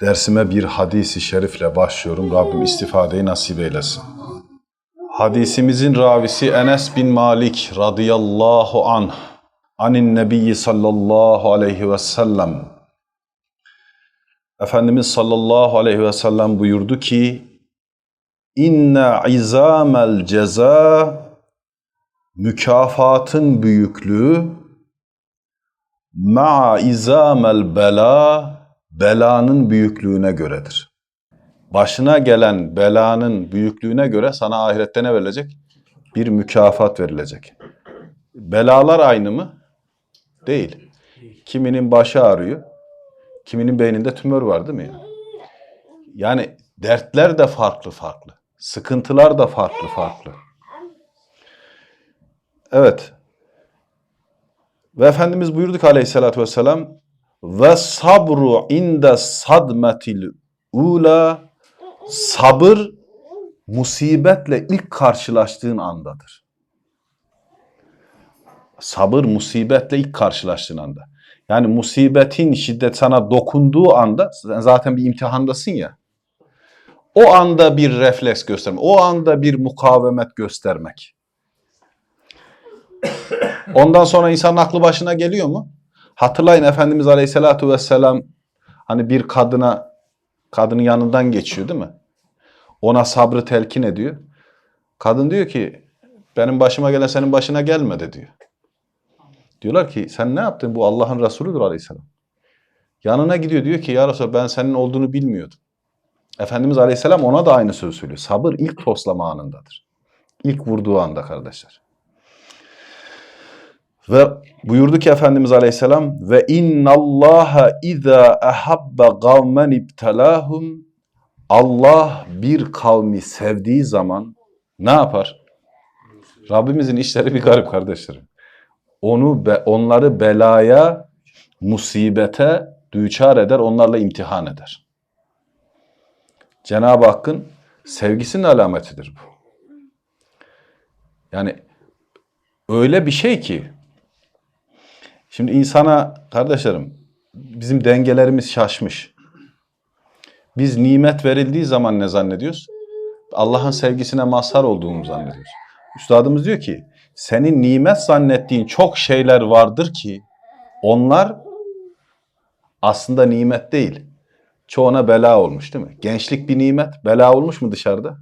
Dersime bir hadisi şerifle başlıyorum. Rabbim istifadeyi nasip eylesin. Hadisimizin ravisi Enes bin Malik radıyallahu anh. Anin Nebiyyi sallallahu aleyhi ve sellem. Efendimiz sallallahu aleyhi ve sellem buyurdu ki İnne izamel ceza mükafatın büyüklüğü ma'a izamel bela belanın büyüklüğüne göredir. Başına gelen belanın büyüklüğüne göre sana ahirette ne verilecek? Bir mükafat verilecek. Belalar aynı mı? Değil. Kiminin başı ağrıyor, kiminin beyninde tümör var değil mi? ya? Yani dertler de farklı farklı. Sıkıntılar da farklı farklı. Evet. Ve Efendimiz buyurduk aleyhissalatü vesselam ve sabru inde sadmetil ula sabır musibetle ilk karşılaştığın andadır. Sabır musibetle ilk karşılaştığın anda. Yani musibetin şiddet sana dokunduğu anda zaten bir imtihandasın ya. O anda bir refleks göstermek, o anda bir mukavemet göstermek. Ondan sonra insanın aklı başına geliyor mu? Hatırlayın Efendimiz Aleyhisselatü Vesselam hani bir kadına, kadının yanından geçiyor değil mi? Ona sabrı telkin ediyor. Kadın diyor ki benim başıma gelen senin başına gelmedi diyor. Diyorlar ki sen ne yaptın? Bu Allah'ın Resulüdür Aleyhisselam. Yanına gidiyor diyor ki ya Resulallah ben senin olduğunu bilmiyordum. Efendimiz Aleyhisselam ona da aynı söz söylüyor. Sabır ilk toslama anındadır. İlk vurduğu anda kardeşler. Ve buyurdu ki Efendimiz Aleyhisselam ve innallaha iza ahabba kavmen ibtalahum Allah bir kavmi sevdiği zaman ne yapar? Rabbimizin işleri bir garip kardeşlerim. Onu be, onları belaya, musibete düçar eder, onlarla imtihan eder. Cenab-ı Hakk'ın sevgisinin alametidir bu. Yani öyle bir şey ki Şimdi insana kardeşlerim bizim dengelerimiz şaşmış. Biz nimet verildiği zaman ne zannediyoruz? Allah'ın sevgisine mazhar olduğumuzu zannediyoruz. Üstadımız diyor ki senin nimet zannettiğin çok şeyler vardır ki onlar aslında nimet değil. Çoğuna bela olmuş değil mi? Gençlik bir nimet, bela olmuş mu dışarıda?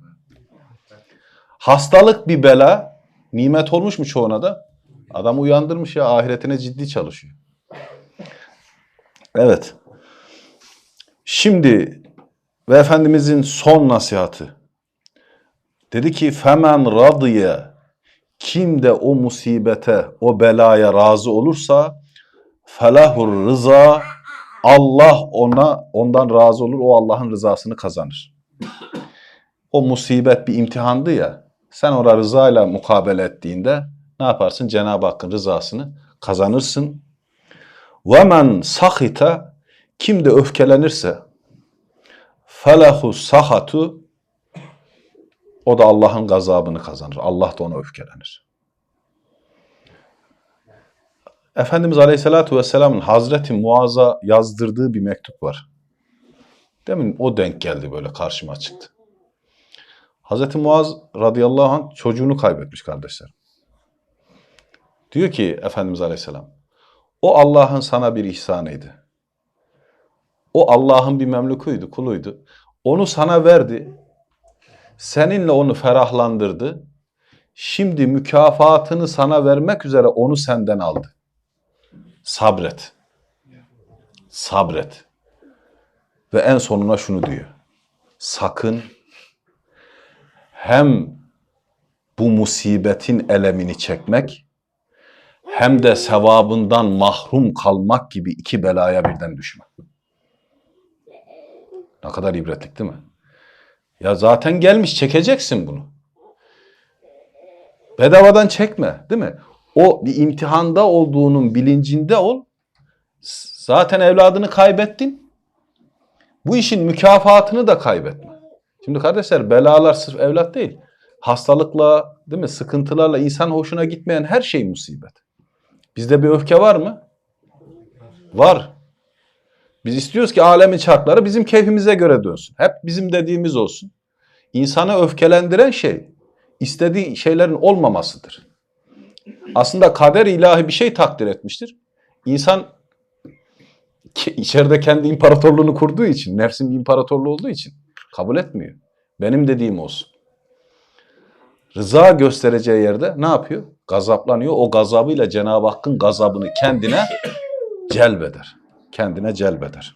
Hastalık bir bela, nimet olmuş mu çoğuna da? Adam uyandırmış ya ahiretine ciddi çalışıyor. Evet. Şimdi ve Efendimizin son nasihatı. Dedi ki femen radiye kim de o musibete, o belaya razı olursa felahur rıza Allah ona ondan razı olur. O Allah'ın rızasını kazanır. O musibet bir imtihandı ya. Sen ona rızayla mukabele ettiğinde ne yaparsın? Cenab-ı Hakk'ın rızasını kazanırsın. وَمَنْ سَخِتَ Kim de öfkelenirse felahu sahatu o da Allah'ın gazabını kazanır. Allah da ona öfkelenir. Efendimiz Aleyhisselatü Vesselam'ın Hazreti Muaz'a yazdırdığı bir mektup var. Demin o denk geldi böyle karşıma çıktı. Hazreti Muaz radıyallahu anh çocuğunu kaybetmiş kardeşler. Diyor ki Efendimiz Aleyhisselam, o Allah'ın sana bir ihsanıydı. O Allah'ın bir memlukuydu, kuluydu. Onu sana verdi. Seninle onu ferahlandırdı. Şimdi mükafatını sana vermek üzere onu senden aldı. Sabret. Sabret. Ve en sonuna şunu diyor. Sakın hem bu musibetin elemini çekmek hem de sevabından mahrum kalmak gibi iki belaya birden düşme. Ne kadar ibretlik değil mi? Ya zaten gelmiş çekeceksin bunu. Bedavadan çekme değil mi? O bir imtihanda olduğunun bilincinde ol. Zaten evladını kaybettin. Bu işin mükafatını da kaybetme. Şimdi kardeşler belalar sırf evlat değil. Hastalıkla, değil mi? Sıkıntılarla insan hoşuna gitmeyen her şey musibet. Bizde bir öfke var mı? Var. Biz istiyoruz ki alemin çarkları bizim keyfimize göre dönsün. Hep bizim dediğimiz olsun. İnsanı öfkelendiren şey istediği şeylerin olmamasıdır. Aslında kader ilahi bir şey takdir etmiştir. İnsan içeride kendi imparatorluğunu kurduğu için, nefsin bir imparatorluğu olduğu için kabul etmiyor. Benim dediğim olsun. Rıza göstereceği yerde ne yapıyor? Gazaplanıyor. O gazabıyla Cenab-ı Hakk'ın gazabını kendine celbeder. Kendine celbeder.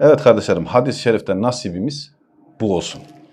Evet kardeşlerim hadis-i şeriften nasibimiz bu olsun.